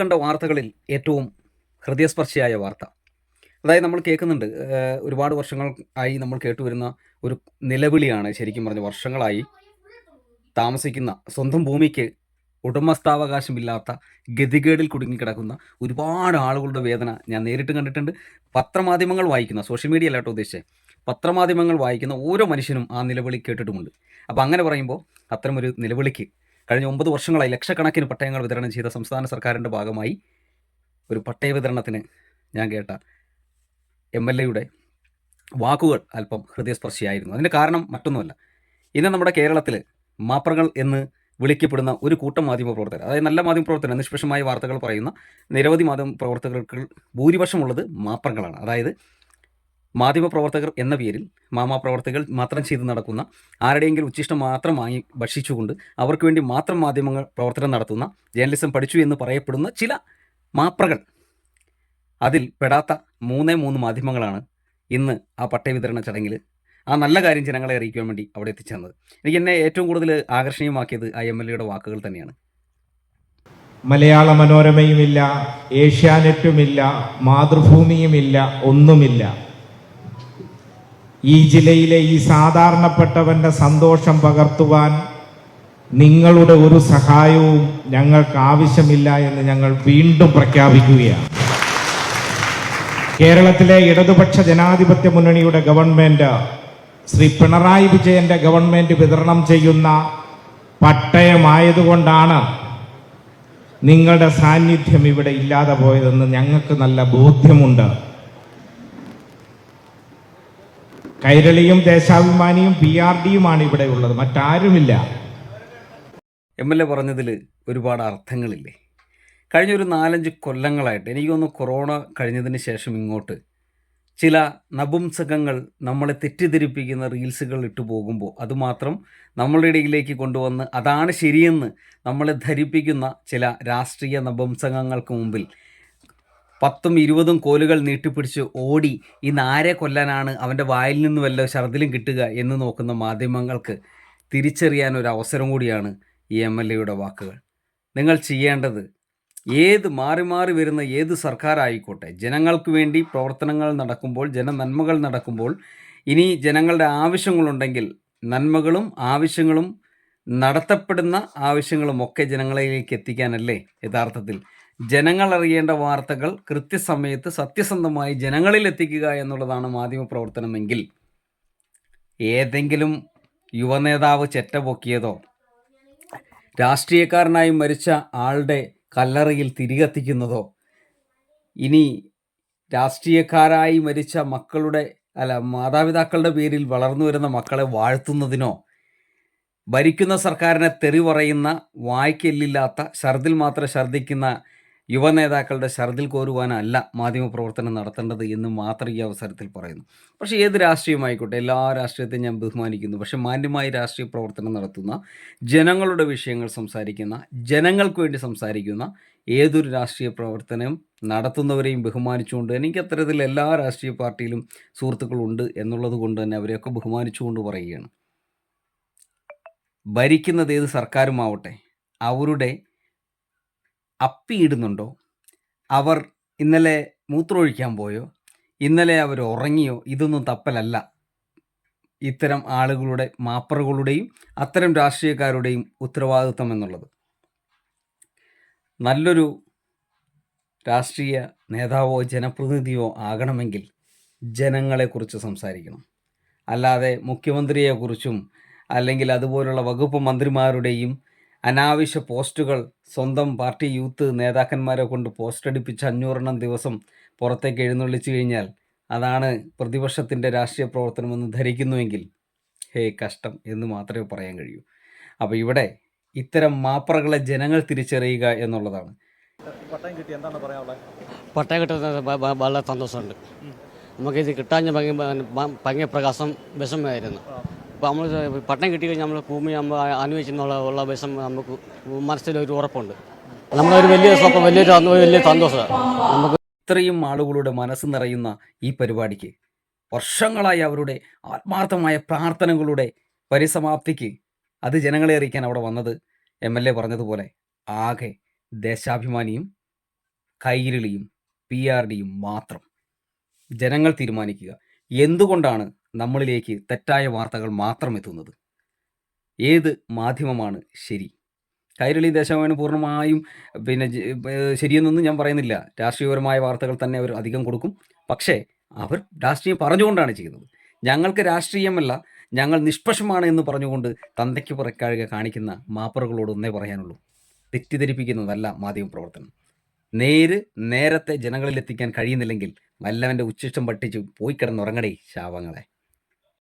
കണ്ട വാർത്തകളിൽ ഏറ്റവും ഹൃദയസ്പർശിയായ വാർത്ത. അതായത് നമ്മൾ കേൾക്കുന്നുണ്ട് ഒരുപാട് വർഷങ്ങൾ ആയി നമ്മൾ കേട്ടുവരുന്ന ഒരു നിലവിളിയാണ് ശരിക്കും പറഞ്ഞ വർഷങ്ങളായി താമസിക്കുന്ന സ്വന്തം ഭൂമിക്ക് ഉടമസ്ഥാവകാശമില്ലാത്ത ഗതികേടിൽ കുടുങ്ങിക്കിടക്കുന്ന ഒരുപാട് ആളുകളുടെ വേദന ഞാൻ നേരിട്ട് കണ്ടിട്ടുണ്ട്. പത്രമാധ്യമങ്ങൾ വായിക്കുന്ന സോഷ്യൽ മീഡിയ അല്ലാട്ടോ ഉദ്ദേശിച്ചത്. പത്രമാധ്യമങ്ങൾ വായിക്കുന്ന ഓരോ മനുഷ്യനും ആ നിലവിളി കേട്ടിട്ടുമുണ്ട്. അപ്പോൾ അങ്ങനെ പറയുമ്പോൾ അത്തരമൊരു നിലവിളിക്ക് കഴിഞ്ഞ ഒമ്പത് വർഷങ്ങളായി ലക്ഷക്കണക്കിന് പട്ടയങ്ങൾ വിതരണം ചെയ്ത സംസ്ഥാന സർക്കാരിന്റെ ഭാഗമായി ഒരു പട്ടയ വിതരണത്തിന് ഞാൻ കേട്ട എം എൽ എയുടെ വാക്കുകൾ അല്പം ഹൃദയസ്പർശിയായിരുന്നു. അതിന്റെ കാരണം മറ്റൊന്നുമല്ല. ഇന്ന് നമ്മുടെ കേരളത്തിൽ മാപ്രകൾ എന്ന് വിളിക്കപ്പെടുന്ന ഒരു കൂട്ടം മാധ്യമ പ്രവർത്തകർ അതായത് നല്ല മാധ്യമ പ്രവർത്തകർ നിഷ്പക്ഷമായ വാർത്തകൾ പറയുന്ന നിരവധി മാധ്യമ പ്രവർത്തകർക്ക് ഭൂരിപക്ഷമുള്ളത് മാപ്രങ്ങളാണ് അതായത് മാധ്യമ പ്രവർത്തകർ എന്ന പേരിൽ മാമാ പ്രവർത്തകൾ മാത്രം ചെയ്ത് നടക്കുന്ന ആരുടെയെങ്കിലും ഉച്ചിഷ്ടം മാത്രം വാങ്ങി ഭക്ഷിച്ചുകൊണ്ട് അവർക്ക് വേണ്ടി മാത്രം മാധ്യമങ്ങൾ പ്രവർത്തനം നടത്തുന്ന ജേർണലിസം പഠിച്ചു എന്ന് പറയപ്പെടുന്ന ചില മാപ്രകൾ. അതിൽ പെടാത്ത മൂന്നേ മൂന്ന് മാധ്യമങ്ങളാണ് ഇന്ന് ആ പട്ടയ വിതരണ ചടങ്ങിൽ ആ നല്ല കാര്യം ജനങ്ങളെ അറിയിക്കാൻ വേണ്ടി അവിടെ എത്തിച്ചേർന്നത്. എനിക്ക് എന്നെ ഏറ്റവും കൂടുതൽ ആകർഷണീയമാക്കിയത് ആ എം എൽ എയുടെ വാക്കുകൾ തന്നെയാണ്. മലയാള മനോരമയുമില്ല ഏഷ്യാനെറ്റുമില്ല മാതൃഭൂമിയുമില്ല ഒന്നുമില്ല. ഈ ജില്ലയിലെ ഈ സാധാരണപ്പെട്ടവന്റെ സന്തോഷം പകർത്തുവാൻ നിങ്ങളുടെ ഒരു സഹായവും ഞങ്ങൾക്ക് ആവശ്യമില്ല എന്ന് ഞങ്ങൾ വീണ്ടും പ്രഖ്യാപിക്കുകയാണ്. കേരളത്തിലെ ഇടതുപക്ഷ ജനാധിപത്യ മുന്നണിയുടെ ഗവൺമെന്റ് ശ്രീ പിണറായി വിജയന്റെ ഗവൺമെന്റ് വിതരണം ചെയ്യുന്ന പട്ടയമായതുകൊണ്ടാണ് നിങ്ങളുടെ സാന്നിധ്യം ഇവിടെ ഇല്ലാതെ പോയതെന്ന് ഞങ്ങൾക്ക് നല്ല ബോധ്യമുണ്ട്. കൈരളിയും ദേശാഭിമാനിയും പി ആർ ഡിയുമാണ് ഇവിടെ ഉള്ളത്. മറ്റാരുമില്ല. എം എൽ എ പറഞ്ഞതിൽ ഒരുപാട് അർത്ഥങ്ങളില്ലേ? കഴിഞ്ഞ ഒരു നാലഞ്ച് കൊല്ലങ്ങളായിട്ട് എനിക്കൊന്ന് കൊറോണ കഴിഞ്ഞതിന് ശേഷം ഇങ്ങോട്ട് ചില നപുംസകങ്ങൾ നമ്മളെ തെറ്റിദ്ധരിപ്പിക്കുന്ന റീൽസുകൾ ഇട്ടു പോകുമ്പോൾ അതുമാത്രം നമ്മളുടെ ഇടയിലേക്ക് കൊണ്ടുവന്ന് അതാണ് ശരിയെന്ന് നമ്മളെ ധരിപ്പിക്കുന്ന ചില രാഷ്ട്രീയ നപുംസകങ്ങൾക്ക് മുമ്പിൽ പത്തും ഇരുപതും കോലുകൾ നീട്ടിപ്പിടിച്ച് ഓടി ഇന്ന് ആരെ കൊല്ലാനാണ് അവന്റെ വായിൽ നിന്ന് വല്ല ഛർദിലും കിട്ടുക എന്ന് നോക്കുന്ന മാധ്യമങ്ങൾക്ക് തിരിച്ചറിയാൻ ഒരു അവസരം കൂടിയാണ് ഈ എം എൽ എയുടെ വാക്കുകൾ. നിങ്ങൾ ചെയ്യേണ്ടത് ഏത് മാറി മാറി വരുന്ന ഏത് സർക്കാരായിക്കോട്ടെ ജനങ്ങൾക്ക് വേണ്ടി പ്രവർത്തനങ്ങൾ നടക്കുമ്പോൾ ജനനന്മകൾ നടക്കുമ്പോൾ ഇനി ജനങ്ങളുടെ ആവശ്യങ്ങളുണ്ടെങ്കിൽ നന്മകളും ആവശ്യങ്ങളും നടത്തപ്പെടുന്ന ആവശ്യങ്ങളുമൊക്കെ ജനങ്ങളിലേക്ക് എത്തിക്കാനല്ലേ യഥാർത്ഥത്തിൽ ജനങ്ങൾ അറിയേണ്ട വാർത്തകൾ കൃത്യസമയത്ത് സത്യസന്ധമായി ജനങ്ങളിൽ എത്തിക്കുക എന്നുള്ളതാണ് മാധ്യമ പ്രവർത്തനമെങ്കിൽ ഏതെങ്കിലും യുവനേതാവ് ചെറ്റ പൊക്കിയതോ രാഷ്ട്രീയക്കാരനായി മരിച്ച ആളുടെ കല്ലറയിൽ തിരികത്തിക്കുന്നതോ ഇനി രാഷ്ട്രീയക്കാരായി മരിച്ച മക്കളുടെ അല്ല മാതാപിതാക്കളുടെ പേരിൽ വളർന്നു വരുന്ന മക്കളെ വാഴ്ത്തുന്നതിനോ ഭരിക്കുന്ന സർക്കാരിനെ തെറി പറയുന്ന വായ്ക്കെല്ലില്ലാത്ത ഛർദിൽ മാത്രം ഛർദ്ദിക്കുന്ന യുവനേതാക്കളുടെ ശർദിൽ കോരുവാനല്ല മാധ്യമപ്രവർത്തനം നടത്തേണ്ടത് എന്ന് മാത്രം ഈ അവസരത്തിൽ പറയുന്നു. പക്ഷേ ഏത് രാഷ്ട്രീയമായിക്കോട്ടെ എല്ലാ രാഷ്ട്രീയത്തെയും ഞാൻ ബഹുമാനിക്കുന്നു. പക്ഷേ മാന്യമായി രാഷ്ട്രീയ പ്രവർത്തനം നടത്തുന്ന ജനങ്ങളുടെ വിഷയങ്ങൾ സംസാരിക്കുന്ന ജനങ്ങൾക്ക് വേണ്ടി സംസാരിക്കുന്ന ഏതൊരു രാഷ്ട്രീയ പ്രവർത്തനം നടത്തുന്നവരെയും ബഹുമാനിച്ചുകൊണ്ട് എനിക്ക് അത്തരത്തിൽ എല്ലാ രാഷ്ട്രീയ പാർട്ടിയിലും സുഹൃത്തുക്കളുണ്ട് എന്നുള്ളത് കൊണ്ട് തന്നെ അവരെയൊക്കെ ബഹുമാനിച്ചുകൊണ്ട് പറയുകയാണ്. ഭരിക്കുന്നത് ഏത് സർക്കാരുമാവട്ടെ അവരുടെ അപ്പിയിടുന്നുണ്ടോ? അവർ ഇന്നലെ മൂത്രമൊഴിക്കാൻ പോയോ? ഇന്നലെ അവർ ഉറങ്ങിയോ? ഇതൊന്നും തപ്പലല്ല. ഇത്തരം ആളുകളുടെ മാപ്പറുകളുടെയും അത്തരം രാഷ്ട്രീയക്കാരുടെയും ഉത്തരവാദിത്വം എന്നുള്ളത്. നല്ലൊരു രാഷ്ട്രീയ നേതാവോ ജനപ്രതിനിധിയോ ആകണമെങ്കിൽ ജനങ്ങളെക്കുറിച്ച് സംസാരിക്കണം. അല്ലാതെ മുഖ്യമന്ത്രിയെക്കുറിച്ചും അല്ലെങ്കിൽ അതുപോലുള്ള വകുപ്പ് മന്ത്രിമാരുടെയും അനാവശ്യ പോസ്റ്റുകൾ സ്വന്തം പാർട്ടി യൂത്ത് നേതാക്കന്മാരെ കൊണ്ട് പോസ്റ്റ് അടിപ്പിച്ച് അഞ്ഞൂറെണ്ണം ദിവസം പുറത്തേക്ക് എഴുന്നള്ളിച്ചു കഴിഞ്ഞാൽ അതാണ് പ്രതിപക്ഷത്തിന്റെ രാഷ്ട്രീയ പ്രവർത്തനമെന്ന് ധരിക്കുന്നുവെങ്കിൽ ഹേ കഷ്ടം എന്ന് മാത്രമേ പറയാൻ കഴിയൂ. അപ്പോൾ ഇവിടെ ഇത്തരം മാപ്രകളെ ജനങ്ങൾ തിരിച്ചറിയുക എന്നുള്ളതാണ്. പട്ടയം കിട്ടി. എന്താണ് പറയാനുള്ളത്? പട്ടയം കിട്ടുന്നത് വളരെ സന്തോഷമുണ്ട്. നമുക്കിത് കിട്ടാഞ്ഞ ഭംഗി ഭംഗി പ്രകാശം വിഷമമായിരുന്നു. അപ്പോൾ നമ്മൾ പട്ടണം കിട്ടിക്കഴിഞ്ഞാൽ നമ്മൾ ഭൂമി നമ്മൾ അനുഭവിച്ചെന്നുള്ള ഉള്ള വിഷം നമുക്ക് മനസ്സിലൊരു ഉറപ്പുണ്ട്. നമ്മളൊരു വലിയ സ്വപ്നം വലിയൊരു വലിയ സന്തോഷമാണ് നമുക്ക് ഇത്രയും ആളുകളുടെ മനസ്സ് നിറയുന്ന ഈ പരിപാടിക്ക് വർഷങ്ങളായി അവരുടെ ആത്മാർത്ഥമായ പ്രാർത്ഥനകളുടെ പരിസമാപ്തിക്ക് അത് ജനങ്ങളെ അറിയിക്കാൻ അവിടെ വന്നത് എം എൽ എ പറഞ്ഞതുപോലെ ആകെ ദേശാഭിമാനിയും കൈരളിയും പി ആർ ഡിയും മാത്രം. ജനങ്ങൾ തീരുമാനിക്കുക. എന്തുകൊണ്ടാണ് നമ്മളിലേക്ക് തെറ്റായ വാർത്തകൾ മാത്രം എത്തുന്നത്. ഏത് മാധ്യമമാണ് ശരി? കൈരളി ദേശാഭിമാനി പൂർണമായും പിന്നെ ശരിയെന്നൊന്നും ഞാൻ പറയുന്നില്ല. രാഷ്ട്രീയപരമായ വാർത്തകൾ തന്നെ അവർ അധികം കൊടുക്കും. പക്ഷേ അവർ രാഷ്ട്രീയം പറഞ്ഞുകൊണ്ടാണ് ചെയ്യുന്നത്. ഞങ്ങൾക്ക് രാഷ്ട്രീയമല്ല ഞങ്ങൾ നിഷ്പക്ഷമാണ് എന്ന് പറഞ്ഞുകൊണ്ട് തന്തയ്ക്ക് പുറക്കാഴുക കാണിക്കുന്ന മാപ്പറുകളോട് ഒന്നേ പറയാനുള്ളൂ. തെറ്റിദ്ധരിപ്പിക്കുന്നതല്ല മാധ്യമ പ്രവർത്തനം. നേര് നേരത്തെ ജനങ്ങളിലെത്തിക്കാൻ കഴിയുന്നില്ലെങ്കിൽ വല്ലവന്റെ ഉച്ചിഷ്ടം പട്ടിച്ച് പോയി കിടന്നുറങ്ങടേ ശാപങ്ങളെ.